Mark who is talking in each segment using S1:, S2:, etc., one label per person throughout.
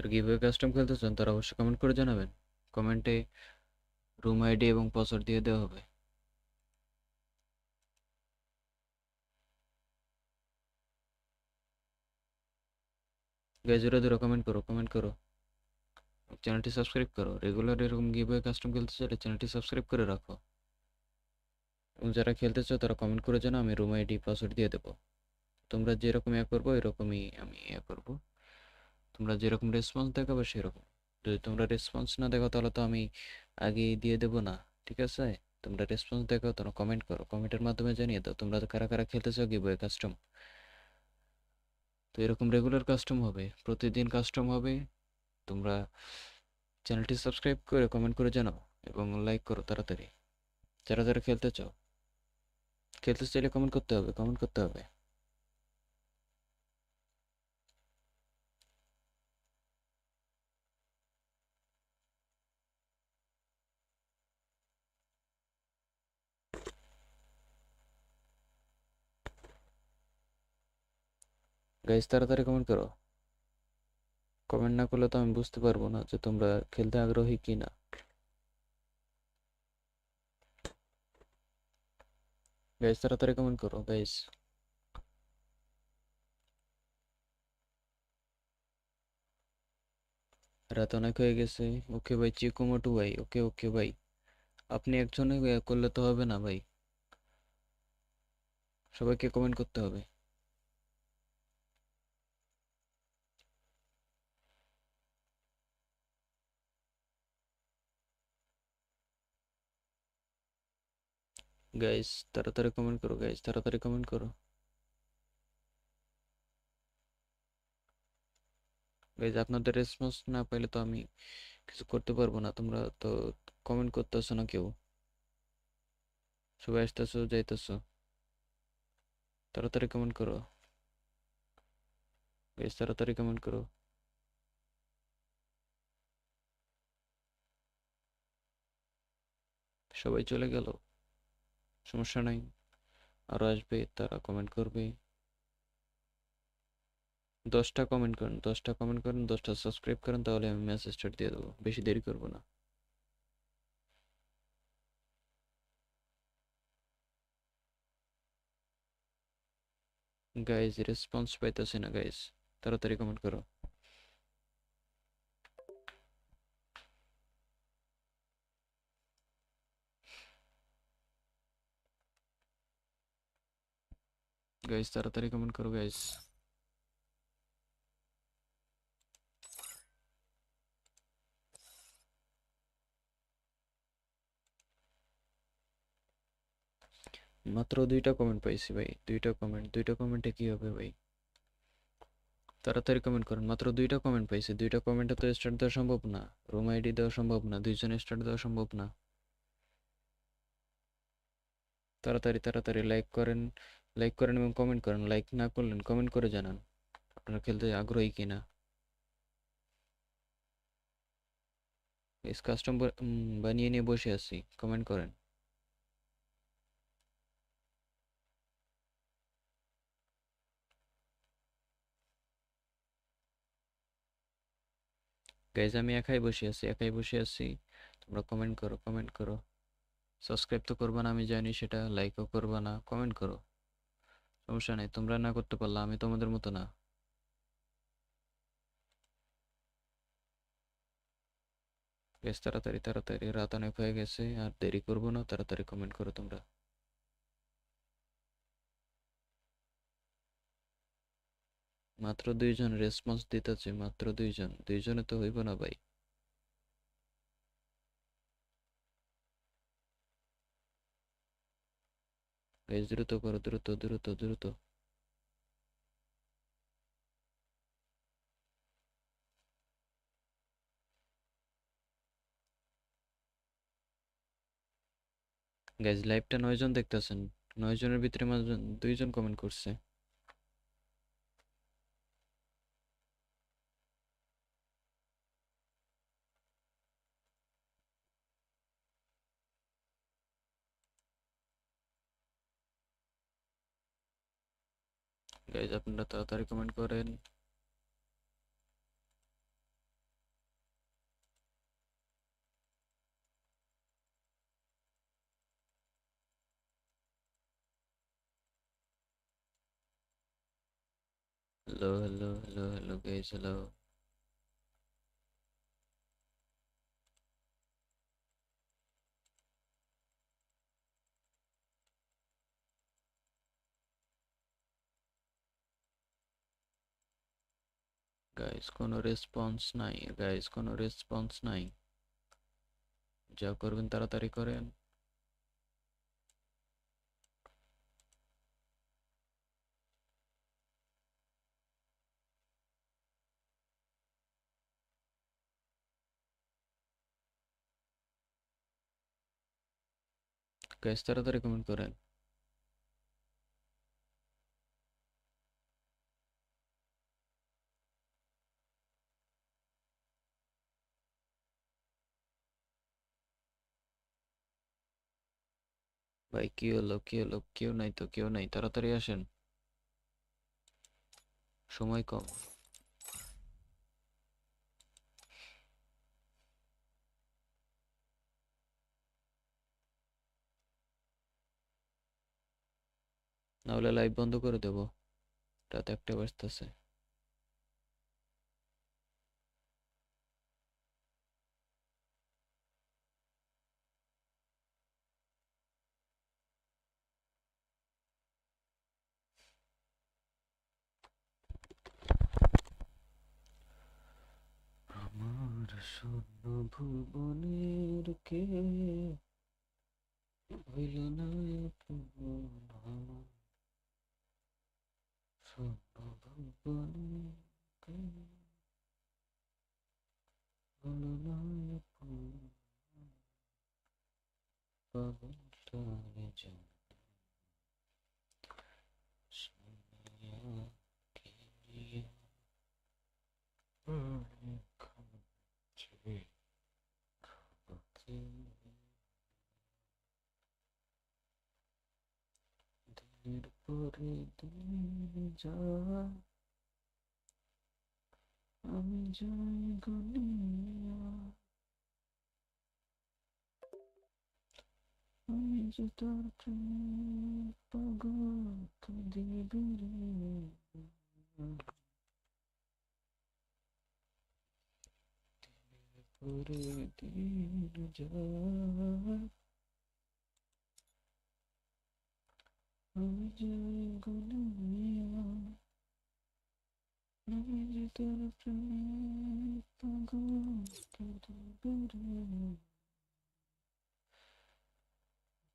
S1: আর giveaway custom খেলতে চান, তারা অবশ্যই কমেন্ট করে জানাবেন। কমেন্টে রুম আইডি এবং পাসওয়ার্ড দিয়ে দেওয়া হবে। গাইজ ওরা ধরো কমেন্ট করো কমেন্ট করো। চ্যানেলটি সাবস্ক্রাইব করো। রেগুলার এরকম গিভওয়ে কাস্টম খেলতে চাইলে চ্যানেলটি সাবস্ক্রাইব করে রাখো। এবং যারা খেলতে চাও, তারা কমেন্ট করে জানো আমি রুম আইডি পাসওয়ার্ড দিয়ে দেবো। তোমরা যেরকম ইয়ে করব এরকমই আমি ইয়ে করব। তোমরা যেরকম রেসপন্স দেখাবে সেরকম। যদি তোমরা রেসপন্স না দেখো, তাহলে তো আমি আগেই দিয়ে দেবো না, ঠিক আছে? তোমরা রেসপন্স দেখো, তোমরা কমেন্ট করো। কমেন্টের মাধ্যমে জানিয়ে দাও, তোমরা কারা কারা খেলতে চাও গিভওয়ে কাস্টম তো এরকম রেগুলার কাস্টম হবে, প্রতিদিন কাস্টম হবে। তোমরা চ্যানেলটি সাবস্ক্রাইব করে কমেন্ট করে জানাও এবং লাইক করো তাড়াতাড়ি। যারা যারা খেলতে চাও, খেলতে চাইলে কমেন্ট করতে হবে কমেন্ট করতে হবে। গাইজ তাড়াতাড়ি কমেন্ট করো। কমেন্ট না করলে তো আমি বুঝতে পারব না যে তোমরা খেলতে আগ্রহী কি না গাইজ তাড়াতাড়ি কমেন্ট করো গাইজ রাত অনেক হয়ে গেছে। ওকে ভাই চিকু মোটু ভাই, ওকে ওকে ভাই। আপনি একজনে করলে তো হবে না ভাই। সবাইকে কমেন্ট করতে হবে। গাইস তাড়াতাড়ি কমেন্ট করো গাইস তাড়াতাড়ি কমেন্ট করো গাইস আপনাদের রেসপন্স না পাইলে তো আমি কিছু করতে পারব না তোমরা তো কমেন্ট করতেছো না কেউ সবাই আসতেছো যাইতেছো তাড়াতাড়ি কমেন্ট করো গাইস তাড়াতাড়ি কমেন্ট করো সবাই চলে গেল সমস্যা নাই। আরও আসবে, তারা কমেন্ট করবে। দশটা কমেন্ট করেন, দশটা কমেন্ট করেন, দশটা সাবস্ক্রাইব করেন, তাহলে আমি স্টার্ট দিয়ে দেবো। বেশি দেরি করব না। গাইজ রেসপন্স পাইতেছে না গাইজ তাড়াতাড়ি কমেন্ট করো। গাইজ তাড়াতাড়ি কমেন্ট করো গাইজ মাত্র দুইটা কমেন্ট পাইছি ভাই, দুইটা কমেন্ট দুইটা কমেন্টে কি হবে ভাই? তাড়াতাড়ি কমেন্ট করুন, মাত্র দুইটা কমেন্ট পাইছি, দুইটা কমেন্টে তো স্টার্ট দেওয়া সম্ভব না রুম আইডি দেওয়া সম্ভব না, দুইজনে স্টার্ট দেওয়া সম্ভব না। তাড়াতাড়ি তাড়াতাড়ি লাইক করেন লাইক করেন এবং কমেন্ট করেন। লাইক না করলেন কমেন্ট করে জানান। আপনারা খেলতে আগ্রহী কিনা? কাস্টম বানিয়ে নিয়ে বসে আছি। কমেন্ট করেন। গাইজ আমি একাই বসে আছি, একাই বসে আছি। তোমরা কমেন্ট করো কমেন্ট করো। সাবস্ক্রাইব তো করবা না, আমি জানি সেটা লাইকও করবা না কমেন্ট করো। সমস্যা নেই, তোমরা না করতে পারলে আমি তোমাদের মতো না। বেশ, তাড়াতাড়ি তাড়াতাড়ি, রাত অনেক হয়ে গেছে, আর দেরি করব না, তাড়াতাড়ি কমেন্ট করো তোমরা। মাত্র দুইজন রেসপন্স দিতেছে, মাত্র দুইজন, দুইজনে তো হইব না ভাই। গাইজ দ্রুত করো দ্রুত দ্রুত দ্রুত গাইজ লাইভটা নয়জন দেখতেছেন। নয়জনের ভিতরে দুইজন কমেন্ট করছে। gajah tarik dari kemenkoren Halo, halo, halo, halo guys, halo. Guys কোনো রেসপন্স নাই গাইস কোনো রেসপন্স নাই। যা করবেন তাড়াতাড়ি করেন। গাইস তাড়াতাড়ি কমেন্ট করেন। ভাই, কি হলো কি হলো? কেউ নাই তো, কেউ নাই। তাড়াতাড়ি আসেন। সময় কম। নাহলে লাইভ বন্ধ করে দেব। রাত একটা বাজতেছে। আমার স্বর্ণ ভুবনের কে? হইল না স্বর্ণ ভুবনের কে? হইল না পাগলটারে জানে শুনিয়া কিনিয়া অনেক কাছে কাছে দিনের যায় আমি যাই গুনিয়া আমি যে তোর প্রেমে পাগল দিবি দিন যায় আমি যাই গুনিয়া আমি যে তোর প্রেমে পাগল দিবি রে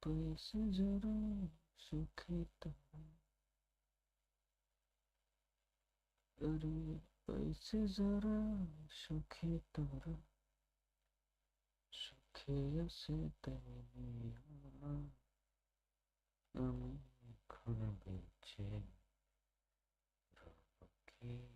S1: पैसे जरा सुखी तरह अरे पैसे जरा सुखी तरह সুখে আছে তেনিয়া আমি probably change. Okay.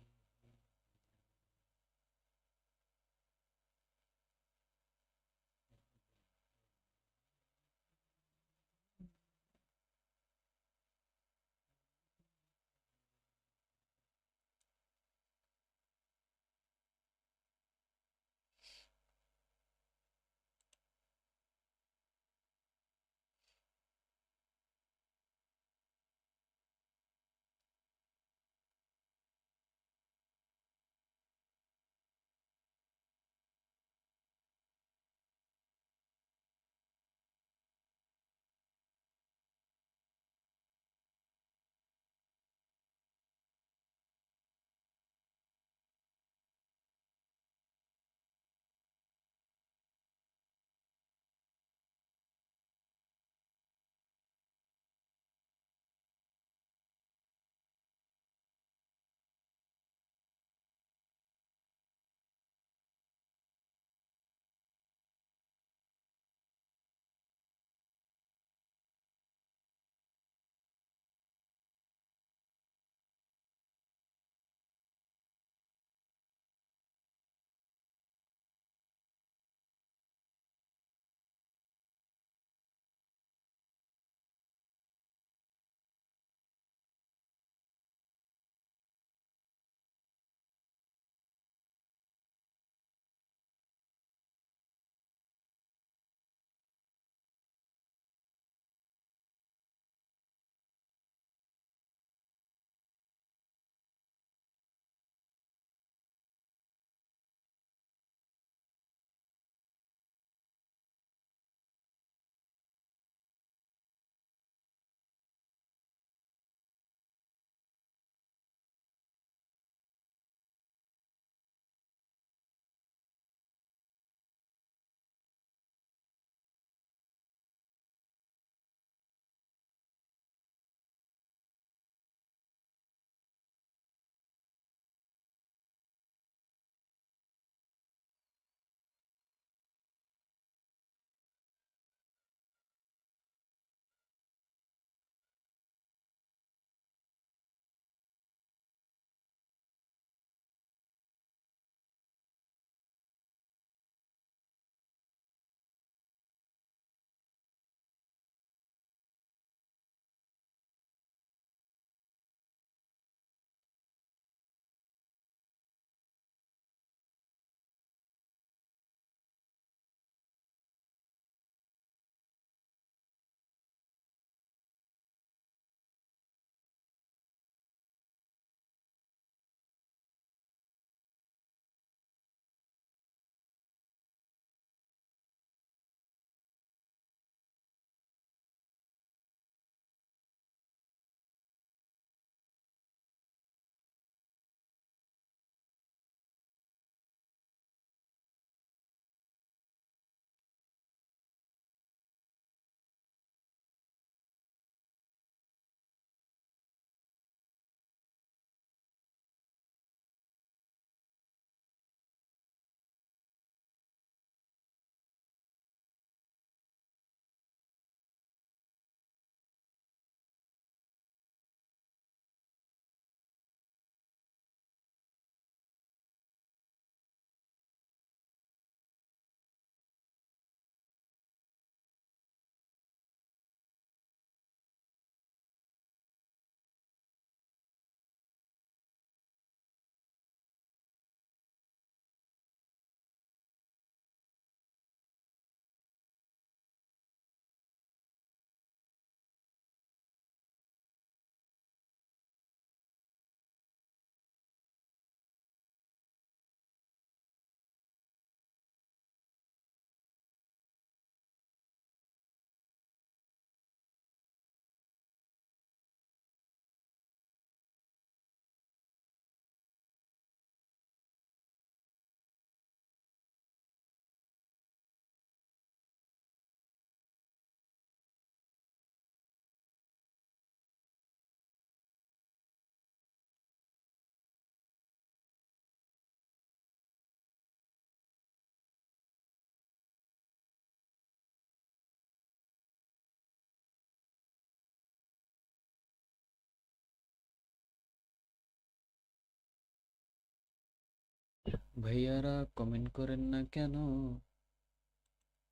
S1: ভাইয়ারা কমেন্ট করেন না কেন?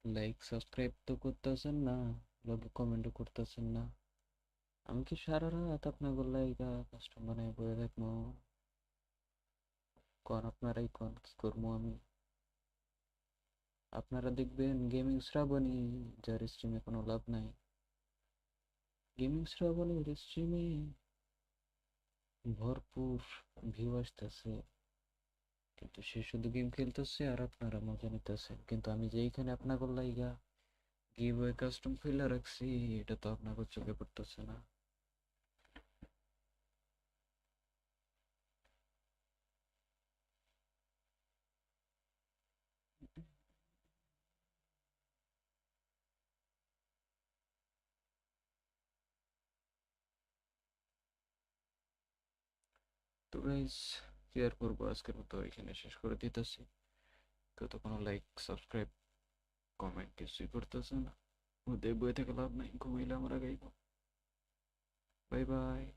S1: লাইক সাবস্ক্রাইব তো করতেছেন না লগে কমেন্টও করতেছেন না। আমি কি সারা রাত আপনাকে লাইগা কাস্টম বানায় বয়ে দেখব কন আপনারাই কন করব আমি? আপনারা দেখবেন গেমিং শ্রাবণী, যার স্ট্রিমে কোনো লাভ নাই। গেমিং শ্রাবণীর স্ট্রিমে ভরপুর ভিউ আসতেছে। কিন্তু সে শুধু গেম খেলতেছে আর আপনারা মজা নিতেছেন। কিন্তু আমি যেইখানে আপনাকে লাইগা গিভওয়ে কাস্টম খুলে রাখছি, এটা তো আপনাকে চোখে পড়তেছে না। তো গাইস কি করব আজকের মতো এখানে শেষ করে দিতেছি। কেউ তো কোনো লাইক সাবস্ক্রাইব কমেন্ট কিছুই করতেছে না। ওদের বই থেকে লাভ নাই, ঘুমাইলে আমরা গাইব। Bye bye